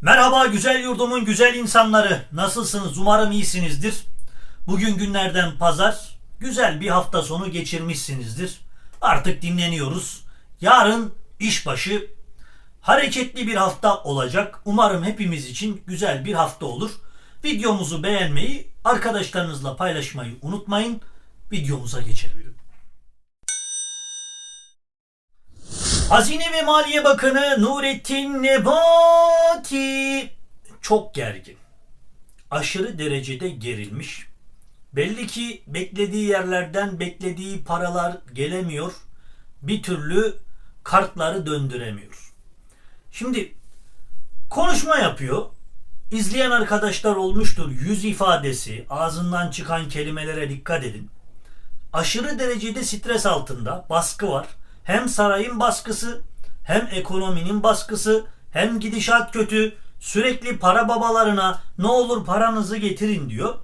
Merhaba güzel yurdumun güzel insanları. Nasılsınız? Umarım iyisinizdir. Bugün günlerden pazar. Güzel bir hafta sonu geçirmişsinizdir. Artık dinleniyoruz. Yarın işbaşı. Hareketli bir hafta olacak. Umarım hepimiz için güzel bir hafta olur. Videomuzu beğenmeyi, arkadaşlarınızla paylaşmayı unutmayın. Videomuza geçelim. Hazine ve Maliye Bakanı Nurettin Nebati çok gergin. Aşırı derecede gerilmiş. Belli ki beklediği yerlerden beklediği paralar gelemiyor. Bir türlü kartları döndüremiyor. Şimdi konuşma yapıyor. İzleyen arkadaşlar olmuştur. Yüz ifadesi, ağzından çıkan kelimelere dikkat edin aşırı derecede stres altında baskı var. Hem sarayın baskısı, hem ekonominin baskısı, hem gidişat kötü. Sürekli para babalarına ne olur paranızı getirin diyor.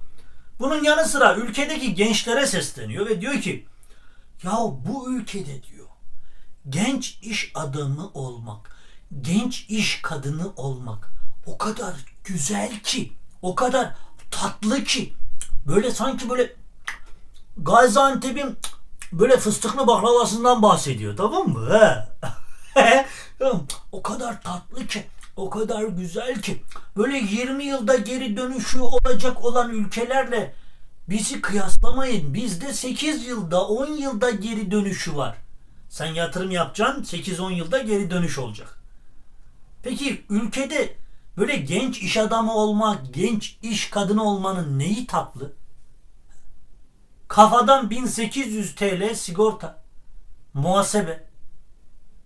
Bunun yanı sıra ülkedeki gençlere sesleniyor ve diyor ki ya bu ülkede diyor genç iş adamı olmak, genç iş kadını olmak o kadar güzel ki, o kadar tatlı ki böyle sanki böyle Gaziantep'in böyle fıstıklı baklavasından bahsediyor tamam mı? O kadar tatlı ki, o kadar güzel ki böyle 20 yılda geri dönüşü olacak olan ülkelerle bizi kıyaslamayın. Bizde 8 yılda 10 yılda geri dönüşü var. Sen yatırım yapacaksın 8-10 yılda geri dönüş olacak. Peki ülkede böyle genç iş adamı olmak, genç iş kadını olmanın neyi tatlı? Kafadan 1800 TL sigorta. Muhasebe.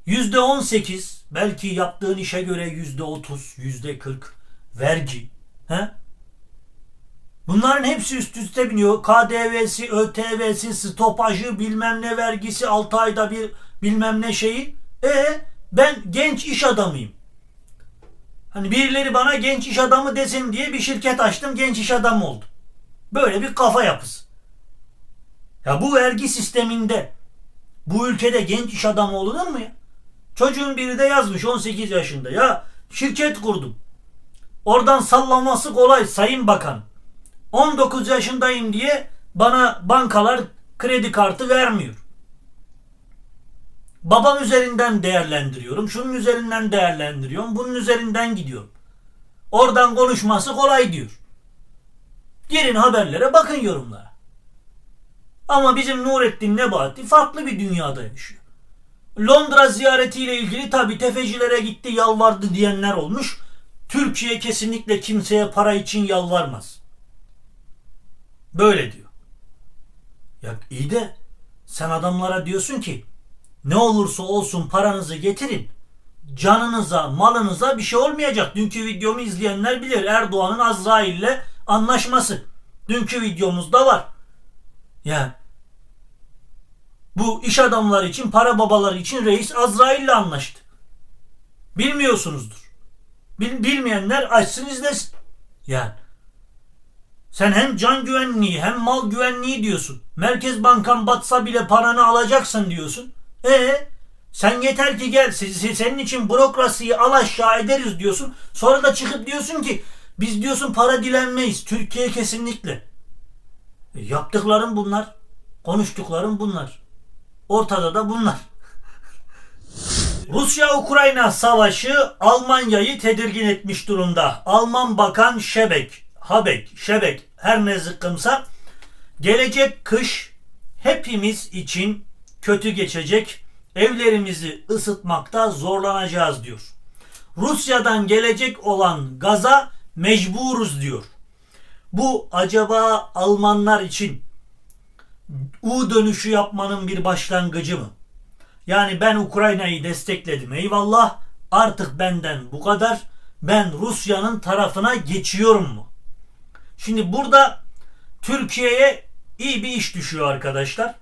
Yüzde 18 belki yaptığın işe göre yüzde 30, yüzde 40 vergi. He? Bunların hepsi üst üste biniyor. KDV'si, ÖTV'si, stopajı, bilmem ne vergisi, 6 ayda bir bilmem ne şeyi. E ben genç iş adamıyım. Hani birileri bana genç iş adamı desin diye bir şirket açtım, genç iş adamı oldum. Böyle bir kafa yapısı. Ya bu vergi sisteminde bu ülkede genç iş adamı olunur mu ya? Çocuğun biri de yazmış 18 yaşında. Ya şirket kurdum. Oradan sallanması kolay Sayın Bakan. 19 yaşındayım diye bana bankalar kredi kartı vermiyor. Babam üzerinden değerlendiriyorum. Şunun üzerinden değerlendiriyorum. Bunun üzerinden gidiyorum. Oradan konuşması kolay diyor. Girin haberlere bakın yorumlara. Ama bizim Nurettin Nebati farklı bir dünyada yaşıyor. Londra ziyaretiyle ilgili tabi tefecilere gitti yalvardı diyenler olmuş. Türkiye kesinlikle kimseye para için yalvarmaz. Böyle diyor. Ya iyi de sen adamlara diyorsun ki ne olursa olsun paranızı getirin. Canınıza, malınıza bir şey olmayacak. Dünkü videomu izleyenler bilir. Erdoğan'ın Azrail'le anlaşması. Dünkü videomuzda var. Yani bu iş adamları için, para babaları için reis Azrail'le anlaştı. Bilmiyorsunuzdur. Bil, bilmeyenler açsın izlesin. Yani sen hem can güvenliği hem mal güvenliği diyorsun. Merkez Bankan batsa bile paranı alacaksın diyorsun. E sen yeter ki gel senin için bürokrasiyi al aşağı ederiz diyorsun. Sonra da çıkıp diyorsun ki biz diyorsun para dilenmeyiz. Türkiye kesinlikle. E, yaptıklarım bunlar. Konuştuklarım bunlar. Ortada da bunlar. Rusya-Ukrayna savaşı Almanya'yı tedirgin etmiş durumda. Alman Bakan Şebek, Habek, Şebek her ne zıkkımsa gelecek kış hepimiz için kötü geçecek. Evlerimizi ısıtmakta zorlanacağız diyor. Rusya'dan gelecek olan gaza mecburuz diyor. Bu acaba Almanlar için U dönüşü yapmanın bir başlangıcı mı? Yani ben Ukrayna'yı destekledim eyvallah artık benden bu kadar ben Rusya'nın tarafına geçiyorum mu? Şimdi burada Türkiye'ye iyi bir iş düşüyor arkadaşlar.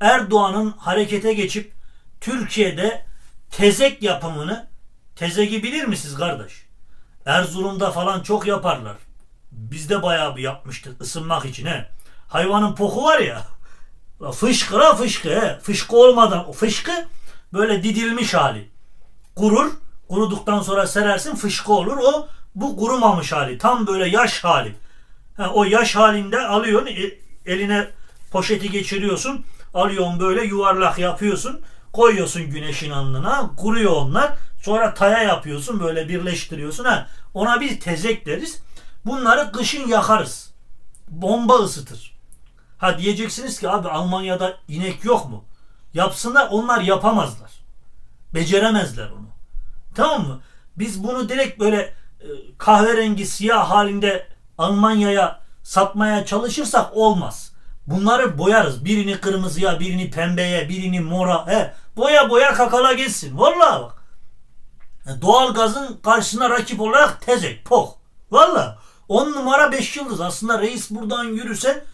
Erdoğan'ın harekete geçip Türkiye'de tezek yapımını tezegi bilir misiniz kardeş? Erzurum'da falan çok yaparlar. Biz de bayağı bir yapmıştık ısınmak için he. Hayvanın poku var ya. Fışkıra fışkı he. Fışkı olmadan o fışkı böyle didilmiş hali. Kurur. Kuruduktan sonra serersin fışkı olur. O Bu kurumamış hali. Tam böyle yaş hali. Ha, o yaş halinde alıyorsun e- eline poşeti geçiriyorsun. Alıyorsun böyle yuvarlak yapıyorsun. Koyuyorsun güneşin alnına. Kuruyor onlar. Sonra taya yapıyorsun böyle birleştiriyorsun. Ha, ona bir tezek deriz. Bunları kışın yakarız. Bomba ısıtır. Ha diyeceksiniz ki abi Almanya'da inek yok mu? Yapsınlar onlar yapamazlar. Beceremezler onu. Tamam mı? Biz bunu direkt böyle e, kahverengi siyah halinde Almanya'ya satmaya çalışırsak olmaz. Bunları boyarız. Birini kırmızıya, birini pembeye, birini mora. He, boya boya kakala geçsin. Vallahi bak. E, Doğal gazın karşısına rakip olarak tezek, pok. Valla. 10 numara 5 yıldız. Aslında reis buradan yürüse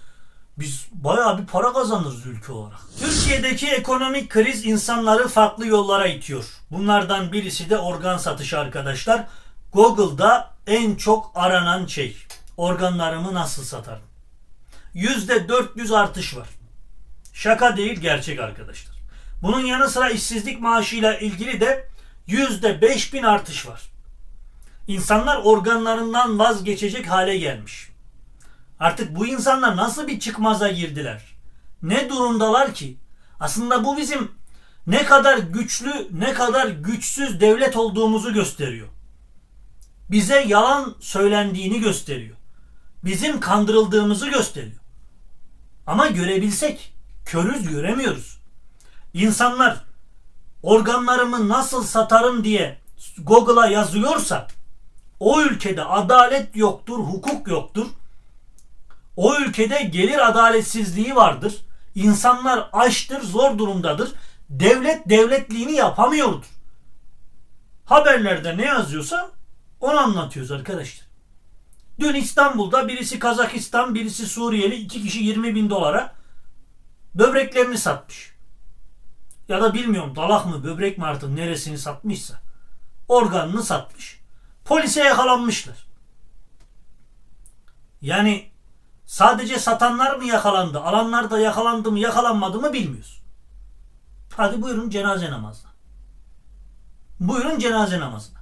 biz bayağı bir para kazanırız ülke olarak. Türkiye'deki ekonomik kriz insanları farklı yollara itiyor. Bunlardan birisi de organ satışı arkadaşlar. Google'da en çok aranan şey. Organlarımı nasıl satarım? %400 artış var. Şaka değil gerçek arkadaşlar. Bunun yanı sıra işsizlik maaşıyla ilgili de %5000 artış var. İnsanlar organlarından vazgeçecek hale gelmiş. Artık bu insanlar nasıl bir çıkmaza girdiler? Ne durumdalar ki? Aslında bu bizim ne kadar güçlü, ne kadar güçsüz devlet olduğumuzu gösteriyor. Bize yalan söylendiğini gösteriyor. Bizim kandırıldığımızı gösteriyor. Ama görebilsek, körüz göremiyoruz. İnsanlar organlarımı nasıl satarım diye Google'a yazıyorsa o ülkede adalet yoktur, hukuk yoktur. O ülkede gelir adaletsizliği vardır. İnsanlar açtır, zor durumdadır. Devlet devletliğini yapamıyordur. Haberlerde ne yazıyorsa onu anlatıyoruz arkadaşlar. Dün İstanbul'da birisi Kazakistan, birisi Suriyeli iki kişi 20 bin dolara böbreklerini satmış. Ya da bilmiyorum dalak mı böbrek mi artık neresini satmışsa. Organını satmış. Polise yakalanmışlar. Yani sadece satanlar mı yakalandı, alanlar da yakalandı mı yakalanmadı mı bilmiyoruz. Hadi buyurun cenaze namazına. Buyurun cenaze namazına.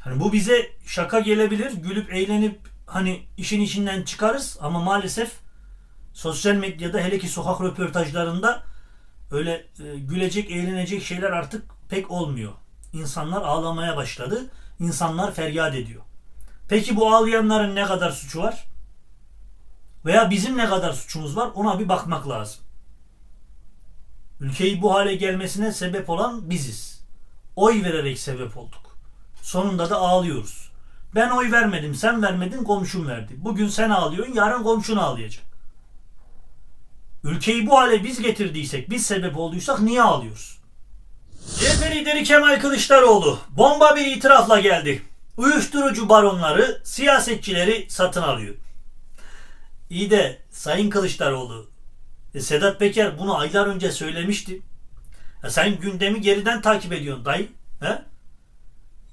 Hani bu bize şaka gelebilir, gülüp eğlenip hani işin içinden çıkarız ama maalesef sosyal medyada hele ki sokak röportajlarında öyle e, gülecek, eğlenecek şeyler artık pek olmuyor. İnsanlar ağlamaya başladı. İnsanlar feryat ediyor. Peki bu ağlayanların ne kadar suçu var? Veya bizim ne kadar suçumuz var? Ona bir bakmak lazım. Ülkeyi bu hale gelmesine sebep olan biziz. Oy vererek sebep olduk. Sonunda da ağlıyoruz. Ben oy vermedim, sen vermedin, komşum verdi. Bugün sen ağlıyorsun, yarın komşun ağlayacak. Ülkeyi bu hale biz getirdiysek, biz sebep olduysak niye ağlıyoruz? CHP lideri Kemal Kılıçdaroğlu bomba bir itirafla geldi. Uyuşturucu baronları siyasetçileri satın alıyor. İyi de Sayın Kılıçdaroğlu e, Sedat Peker bunu aylar önce söylemişti. Ya sen gündemi geriden takip ediyorsun dayı. He?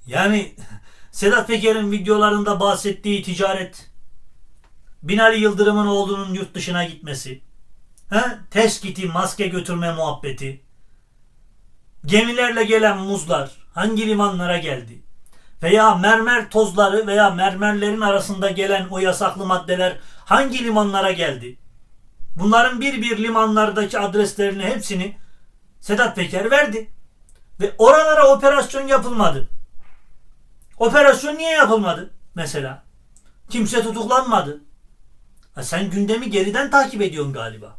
Yani Sedat Peker'in videolarında bahsettiği ticaret, Binali Yıldırım'ın oğlunun yurt dışına gitmesi, he? teskiti, maske götürme muhabbeti, gemilerle gelen muzlar hangi limanlara geldi? Veya mermer tozları veya mermerlerin arasında gelen o yasaklı maddeler hangi limanlara geldi? Bunların bir bir limanlardaki adreslerini hepsini Sedat Peker verdi. Ve oralara operasyon yapılmadı. Operasyon niye yapılmadı mesela? Kimse tutuklanmadı. Ha sen gündemi geriden takip ediyorsun galiba.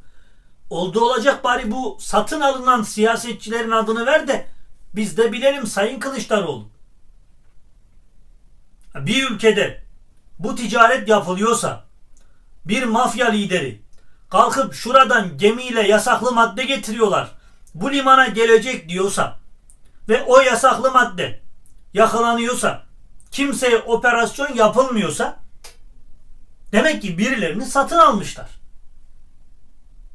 Oldu olacak bari bu satın alınan siyasetçilerin adını ver de biz de bilelim Sayın Kılıçdaroğlu. Bir ülkede bu ticaret yapılıyorsa bir mafya lideri kalkıp şuradan gemiyle yasaklı madde getiriyorlar. Bu limana gelecek diyorsa ve o yasaklı madde yakalanıyorsa kimseye operasyon yapılmıyorsa demek ki birilerini satın almışlar.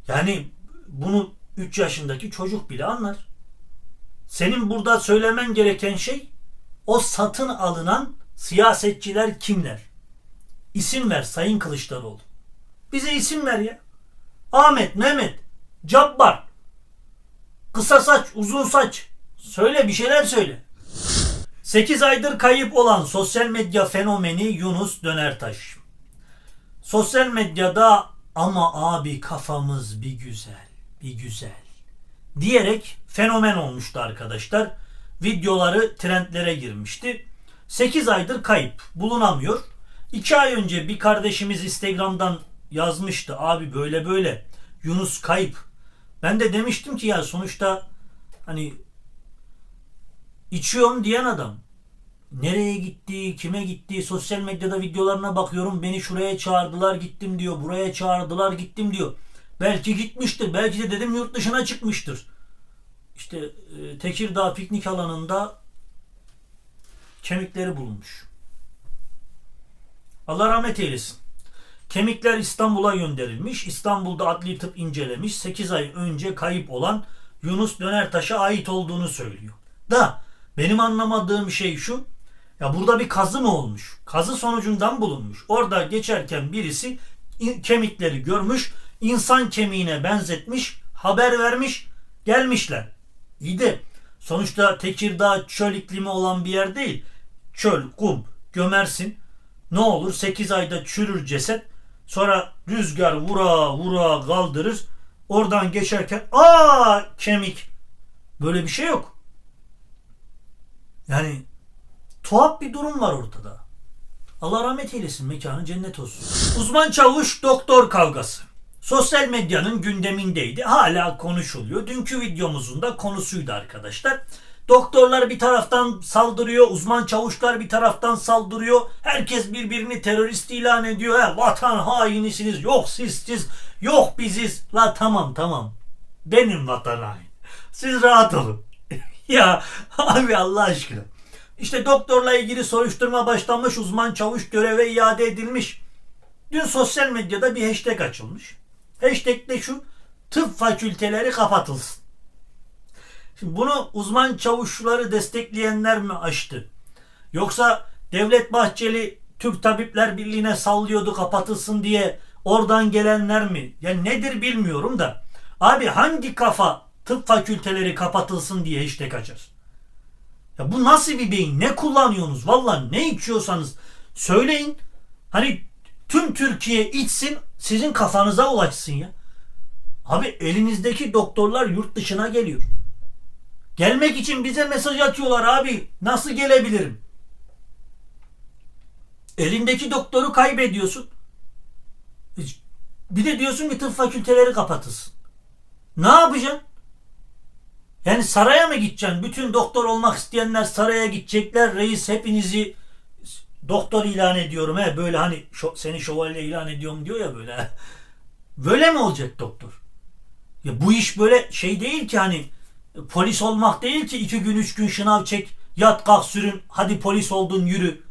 Yani bunu 3 yaşındaki çocuk bile anlar. Senin burada söylemen gereken şey o satın alınan siyasetçiler kimler? İsim ver Sayın Kılıçdaroğlu. Bize isim ver ya. Ahmet, Mehmet, Cabbar. Kısa saç, uzun saç. Söyle bir şeyler söyle. 8 aydır kayıp olan sosyal medya fenomeni Yunus Dönertaş. Sosyal medyada ama abi kafamız bir güzel, bir güzel diyerek fenomen olmuştu arkadaşlar. Videoları trendlere girmişti. 8 aydır kayıp, bulunamıyor. 2 ay önce bir kardeşimiz Instagram'dan yazmıştı. Abi böyle böyle Yunus kayıp. Ben de demiştim ki ya sonuçta hani içiyorum diyen adam nereye gitti, kime gitti, sosyal medyada videolarına bakıyorum beni şuraya çağırdılar gittim diyor, buraya çağırdılar gittim diyor. Belki gitmiştir, belki de dedim yurt dışına çıkmıştır. İşte e, Tekirdağ piknik alanında kemikleri bulunmuş. Allah rahmet eylesin. Kemikler İstanbul'a gönderilmiş. İstanbul'da adli tıp incelemiş. 8 ay önce kayıp olan Yunus Dönertaş'a ait olduğunu söylüyor. Da benim anlamadığım şey şu. Ya burada bir kazı mı olmuş? Kazı sonucundan bulunmuş. Orada geçerken birisi kemikleri görmüş, insan kemiğine benzetmiş, haber vermiş, gelmişler. İyi de sonuçta Tekirdağ çöl iklimi olan bir yer değil. Çöl, kum, gömersin. Ne olur 8 ayda çürür ceset. Sonra rüzgar vura vura kaldırır. Oradan geçerken aa kemik. Böyle bir şey yok. Yani tuhaf bir durum var ortada. Allah rahmet eylesin mekanı cennet olsun. Uzman çavuş doktor kavgası. Sosyal medyanın gündemindeydi. Hala konuşuluyor. Dünkü videomuzun da konusuydu arkadaşlar. Doktorlar bir taraftan saldırıyor, uzman çavuşlar bir taraftan saldırıyor. Herkes birbirini terörist ilan ediyor. He, vatan hainisiniz, yok siz siz, yok biziz. La tamam tamam. Benim vatan hain. Siz rahat olun. ya abi Allah aşkına. İşte doktorla ilgili soruşturma başlanmış, uzman çavuş göreve iade edilmiş. Dün sosyal medyada bir hashtag açılmış. Hashtag de şu, tıp fakülteleri kapatılsın. Şimdi bunu uzman çavuşları destekleyenler mi açtı? Yoksa Devlet Bahçeli Türk Tabipler Birliği'ne sallıyordu kapatılsın diye oradan gelenler mi? Ya nedir bilmiyorum da. Abi hangi kafa tıp fakülteleri kapatılsın diye hashtag açar? Ya bu nasıl bir beyin? Ne kullanıyorsunuz? Valla ne içiyorsanız söyleyin. Hani tüm Türkiye içsin sizin kafanıza ulaşsın ya. Abi elinizdeki doktorlar yurt dışına geliyor. Gelmek için bize mesaj atıyorlar abi. Nasıl gelebilirim? Elindeki doktoru kaybediyorsun. Bir de diyorsun ki tıp fakülteleri kapatılsın. Ne yapacaksın? Yani saraya mı gideceksin? Bütün doktor olmak isteyenler saraya gidecekler. Reis hepinizi doktor ilan ediyorum. He, böyle hani şo- seni şövalye ilan ediyorum diyor ya böyle. Böyle mi olacak doktor? Ya bu iş böyle şey değil ki hani polis olmak değil ki iki gün üç gün şınav çek yat kalk sürün hadi polis oldun yürü.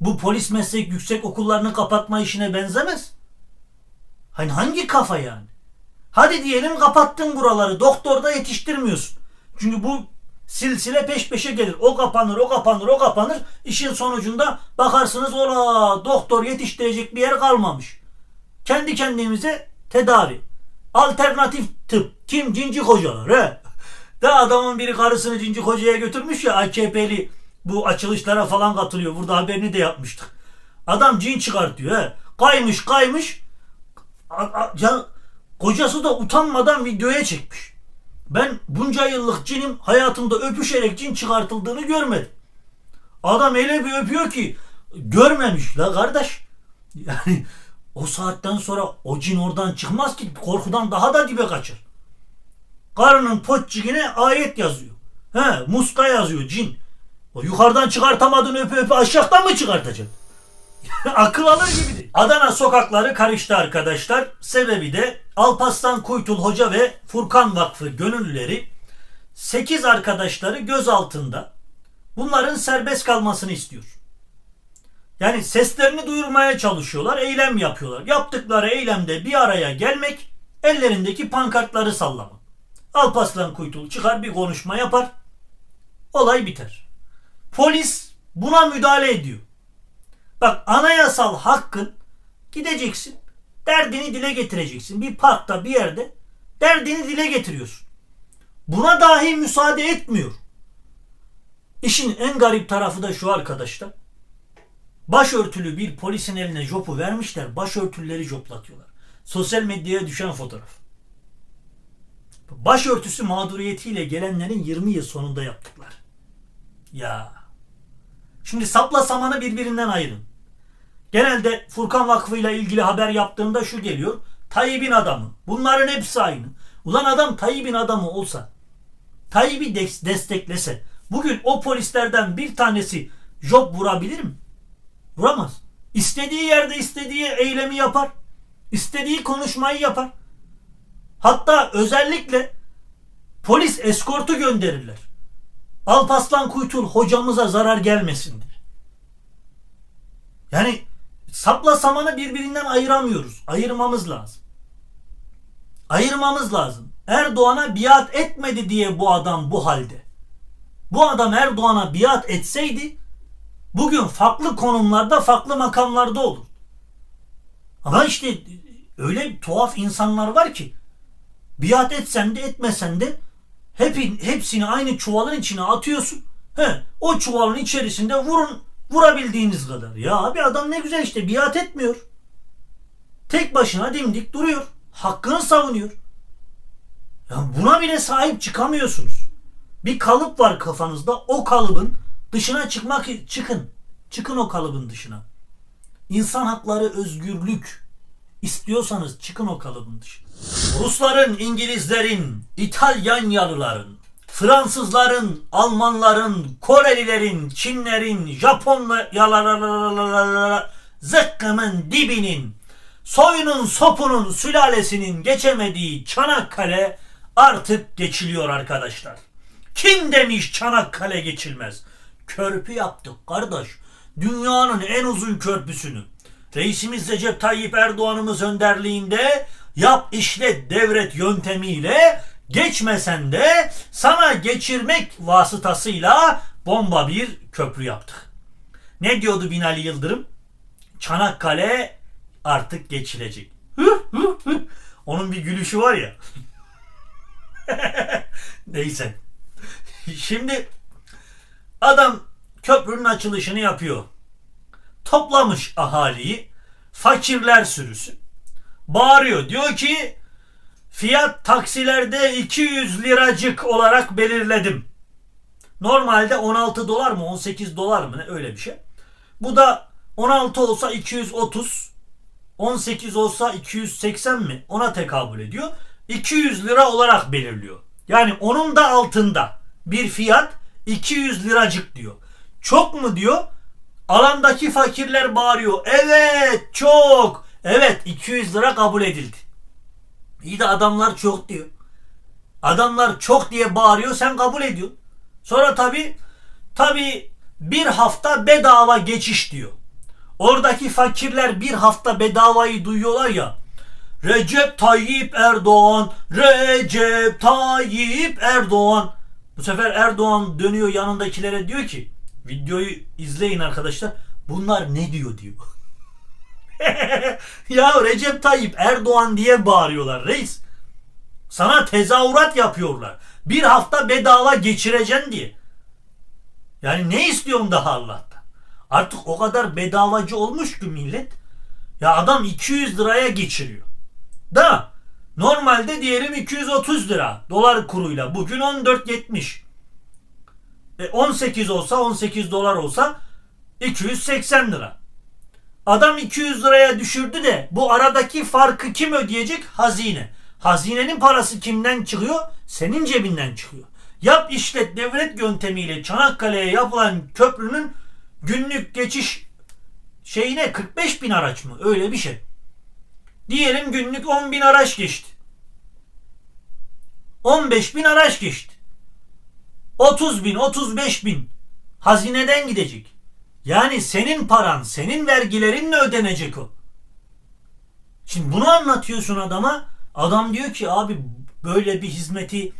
Bu polis meslek yüksek okullarını kapatma işine benzemez. Hani hangi kafa yani? Hadi diyelim kapattın buraları doktorda yetiştirmiyorsun. Çünkü bu silsile peş peşe gelir. O kapanır, o kapanır, o kapanır. İşin sonucunda bakarsınız ola doktor yetiştirecek bir yer kalmamış. Kendi kendimize tedavi. Alternatif tıp. Kim? Cinci hocalar. He? Da adamın biri karısını cinci hocaya götürmüş ya AKP'li bu açılışlara falan katılıyor. Burada haberini de yapmıştık. Adam cin çıkartıyor. He? Kaymış kaymış. A- a- ya, kocası da utanmadan videoya çekmiş. Ben bunca yıllık cinim hayatımda öpüşerek cin çıkartıldığını görmedim. Adam öyle bir öpüyor ki görmemiş la kardeş. Yani o saatten sonra o cin oradan çıkmaz ki korkudan daha da dibe kaçar. Karının potçigine ayet yazıyor. He, muska yazıyor cin. O yukarıdan çıkartamadın öpe öpe aşağıdan mı çıkartacak? Akıl alır gibi değil. Adana sokakları karıştı arkadaşlar. Sebebi de Alparslan Kuytul Hoca ve Furkan Vakfı gönüllüleri 8 arkadaşları gözaltında. Bunların serbest kalmasını istiyor. Yani seslerini duyurmaya çalışıyorlar, eylem yapıyorlar. Yaptıkları eylemde bir araya gelmek, ellerindeki pankartları sallamak. Alparslan Kuytul çıkar bir konuşma yapar, olay biter. Polis buna müdahale ediyor. Bak anayasal hakkın gideceksin, derdini dile getireceksin. Bir parkta bir yerde derdini dile getiriyorsun. Buna dahi müsaade etmiyor. İşin en garip tarafı da şu arkadaşlar. Başörtülü bir polisin eline jopu vermişler. Başörtüleri joplatıyorlar. Sosyal medyaya düşen fotoğraf. Başörtüsü mağduriyetiyle gelenlerin 20 yıl sonunda yaptıklar. Ya. Şimdi sapla samanı birbirinden ayırın. Genelde Furkan Vakfı ile ilgili haber yaptığımda şu geliyor. Tayyip'in adamı. Bunların hepsi aynı. Ulan adam Tayyip'in adamı olsa, Tayyip'i des- desteklese, bugün o polislerden bir tanesi job vurabilir mi? Vuramaz. İstediği yerde istediği eylemi yapar. İstediği konuşmayı yapar. Hatta özellikle polis eskortu gönderirler. Alpaslan Kuytul hocamıza zarar gelmesin diye. Yani sapla samanı birbirinden ayıramıyoruz. Ayırmamız lazım. Ayırmamız lazım. Erdoğan'a biat etmedi diye bu adam bu halde. Bu adam Erdoğan'a biat etseydi bugün farklı konumlarda farklı makamlarda olur. Ama işte öyle tuhaf insanlar var ki biat etsen de etmesen de hep, hepsini aynı çuvalın içine atıyorsun. He, o çuvalın içerisinde vurun vurabildiğiniz kadar. Ya abi adam ne güzel işte biat etmiyor. Tek başına dimdik duruyor. Hakkını savunuyor. Ya buna bile sahip çıkamıyorsunuz. Bir kalıp var kafanızda. O kalıbın dışına çıkmak çıkın. Çıkın o kalıbın dışına. İnsan hakları, özgürlük istiyorsanız çıkın o kalıbın dışına. Rusların, İngilizlerin, İtalyanyalıların, Fransızların, Almanların, Korelilerin, Çinlerin, Japonyaların, zıkkımın dibinin, soyunun sopunun sülalesinin geçemediği Çanakkale artık geçiliyor arkadaşlar. Kim demiş Çanakkale geçilmez? Körpü yaptık kardeş. Dünyanın en uzun körpüsünü. Reisimiz Recep Tayyip Erdoğan'ımız önderliğinde yap işlet devret yöntemiyle geçmesen de sana geçirmek vasıtasıyla bomba bir köprü yaptık. Ne diyordu Binali Yıldırım? Çanakkale artık geçilecek. Onun bir gülüşü var ya. Neyse. Şimdi adam köprünün açılışını yapıyor. Toplamış ahaliyi. Fakirler sürüsü. Bağırıyor. Diyor ki fiyat taksilerde 200 liracık olarak belirledim. Normalde 16 dolar mı 18 dolar mı ne öyle bir şey. Bu da 16 olsa 230 18 olsa 280 mi ona tekabül ediyor. 200 lira olarak belirliyor. Yani onun da altında bir fiyat 200 liracık diyor. Çok mu diyor? Alandaki fakirler bağırıyor. Evet çok. Evet 200 lira kabul edildi. İyi de adamlar çok diyor. Adamlar çok diye bağırıyor sen kabul ediyorsun. Sonra tabi tabi bir hafta bedava geçiş diyor. Oradaki fakirler bir hafta bedavayı duyuyorlar ya. Recep Tayyip Erdoğan, Recep Tayyip Erdoğan. Bu sefer Erdoğan dönüyor yanındakilere diyor ki videoyu izleyin arkadaşlar. Bunlar ne diyor diyor. ya Recep Tayyip Erdoğan diye bağırıyorlar reis. Sana tezahürat yapıyorlar. Bir hafta bedava geçireceksin diye. Yani ne istiyorsun daha Allah'tan? Artık o kadar bedavacı olmuş ki millet. Ya adam 200 liraya geçiriyor. Da normalde diyelim 230 lira dolar kuruyla. Bugün 14.70. E 18 olsa 18 dolar olsa 280 lira. Adam 200 liraya düşürdü de bu aradaki farkı kim ödeyecek? Hazine. Hazinenin parası kimden çıkıyor? Senin cebinden çıkıyor. Yap işlet devlet yöntemiyle Çanakkale'ye yapılan köprünün günlük geçiş şeyine 45 bin araç mı? Öyle bir şey. Diyelim günlük 10 bin araç geçti. 15 bin araç geçti. 30 bin, 35 bin hazineden gidecek. Yani senin paran, senin vergilerinle ödenecek o. Şimdi bunu anlatıyorsun adama. Adam diyor ki abi böyle bir hizmeti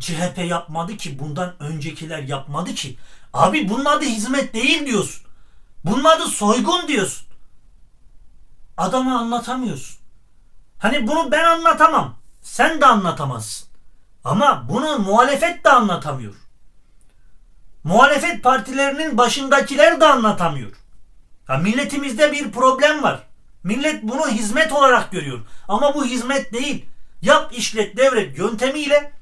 CHP yapmadı ki bundan öncekiler yapmadı ki. Abi bunun adı hizmet değil diyorsun. Bunun adı soygun diyorsun. Adama anlatamıyorsun. Hani bunu ben anlatamam. Sen de anlatamazsın. Ama bunu muhalefet de anlatamıyor. Muhalefet partilerinin başındakiler de anlatamıyor. Ya milletimizde bir problem var. Millet bunu hizmet olarak görüyor. Ama bu hizmet değil. Yap işlet devret yöntemiyle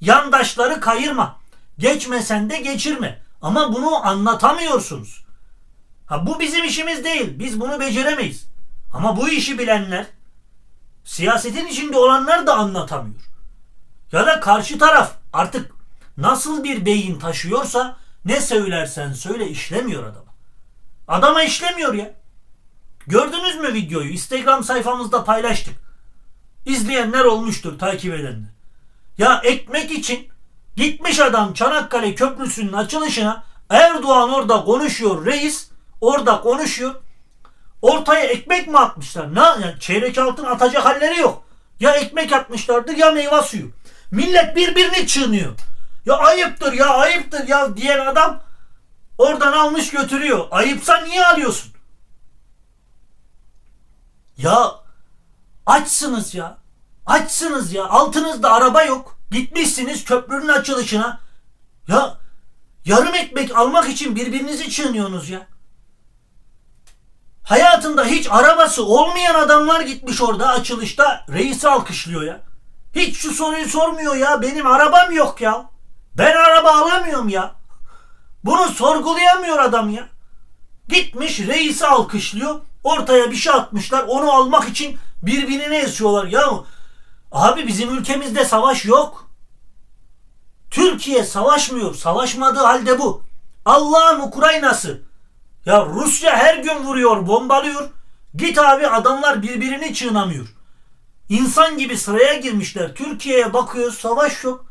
yandaşları kayırma. Geçmesen de geçirme. Ama bunu anlatamıyorsunuz. Ha bu bizim işimiz değil. Biz bunu beceremeyiz. Ama bu işi bilenler, siyasetin içinde olanlar da anlatamıyor. Ya da karşı taraf artık nasıl bir beyin taşıyorsa ne söylersen söyle işlemiyor adama. Adama işlemiyor ya. Gördünüz mü videoyu? Instagram sayfamızda paylaştık. İzleyenler olmuştur, takip edenler. Ya ekmek için gitmiş adam Çanakkale Köprüsü'nün açılışına Erdoğan orada konuşuyor, reis orada konuşuyor. Ortaya ekmek mi atmışlar? Ne? Yani çeyrek altın atacak halleri yok. Ya ekmek atmışlardır ya meyve suyu. Millet birbirini çiğniyor. Ya ayıptır ya ayıptır ya diyen adam oradan almış götürüyor. Ayıpsa niye alıyorsun? Ya açsınız ya. Açsınız ya. Altınızda araba yok. Gitmişsiniz köprünün açılışına. Ya yarım ekmek almak için birbirinizi çiğniyorsunuz ya. Hayatında hiç arabası olmayan adamlar gitmiş orada açılışta reisi alkışlıyor ya. Hiç şu soruyu sormuyor ya. Benim arabam yok ya. Ben araba alamıyorum ya. Bunu sorgulayamıyor adam ya. Gitmiş reisi alkışlıyor. Ortaya bir şey atmışlar. Onu almak için birbirine esiyorlar. Ya abi bizim ülkemizde savaş yok. Türkiye savaşmıyor. Savaşmadığı halde bu. Allah'ın Ukraynası. Ya Rusya her gün vuruyor, bombalıyor. Git abi adamlar birbirini çiğnamıyor. İnsan gibi sıraya girmişler. Türkiye'ye bakıyor savaş yok.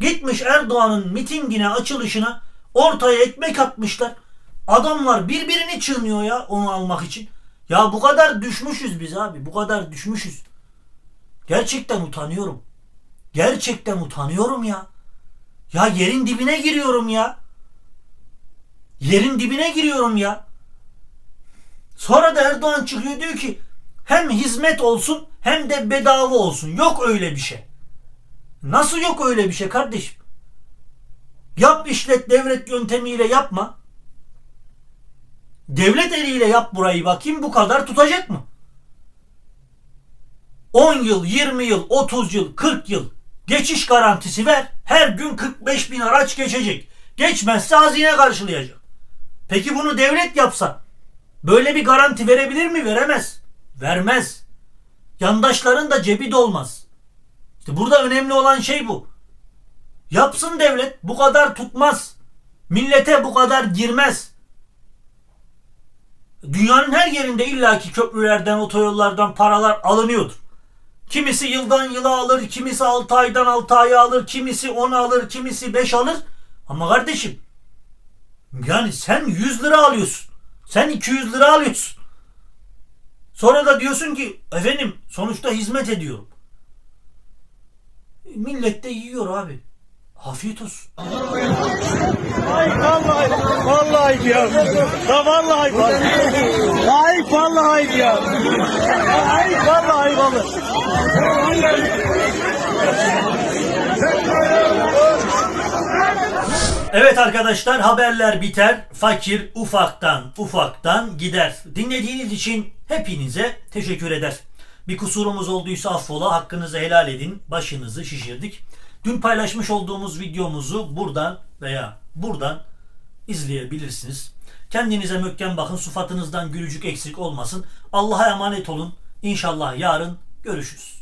Gitmiş Erdoğan'ın mitingine açılışına ortaya ekmek atmışlar. Adamlar birbirini çiğniyor ya onu almak için. Ya bu kadar düşmüşüz biz abi. Bu kadar düşmüşüz. Gerçekten utanıyorum. Gerçekten utanıyorum ya. Ya yerin dibine giriyorum ya. Yerin dibine giriyorum ya. Sonra da Erdoğan çıkıyor diyor ki hem hizmet olsun hem de bedava olsun. Yok öyle bir şey. Nasıl yok öyle bir şey kardeşim? Yap işlet devlet yöntemiyle yapma. Devlet eliyle yap burayı bakayım bu kadar tutacak mı? 10 yıl, 20 yıl, 30 yıl, 40 yıl geçiş garantisi ver. Her gün 45 bin araç geçecek. Geçmezse hazine karşılayacak. Peki bunu devlet yapsa böyle bir garanti verebilir mi? Veremez. Vermez. Yandaşların da cebi dolmaz. Burada önemli olan şey bu. Yapsın devlet. Bu kadar tutmaz. Millete bu kadar girmez. Dünyanın her yerinde illaki köprülerden, otoyollardan paralar alınıyordur. Kimisi yıldan yıla alır, kimisi 6 aydan 6 aya alır, kimisi 10 alır, kimisi 5 alır. Ama kardeşim yani sen 100 lira alıyorsun. Sen 200 lira alıyorsun. Sonra da diyorsun ki efendim sonuçta hizmet ediyorum. Millet de yiyor abi. Afiyet olsun. Ay vallahi vallahi diyorum. Ya vallahi vallahi. Ay vallahi diyorum. Ay vallahi vallahi. Evet arkadaşlar haberler biter. Fakir ufaktan ufaktan gider. Dinlediğiniz için hepinize teşekkür eder. Bir kusurumuz olduysa affola hakkınızı helal edin. Başınızı şişirdik. Dün paylaşmış olduğumuz videomuzu buradan veya buradan izleyebilirsiniz. Kendinize mökken bakın. Sufatınızdan gülücük eksik olmasın. Allah'a emanet olun. İnşallah yarın görüşürüz.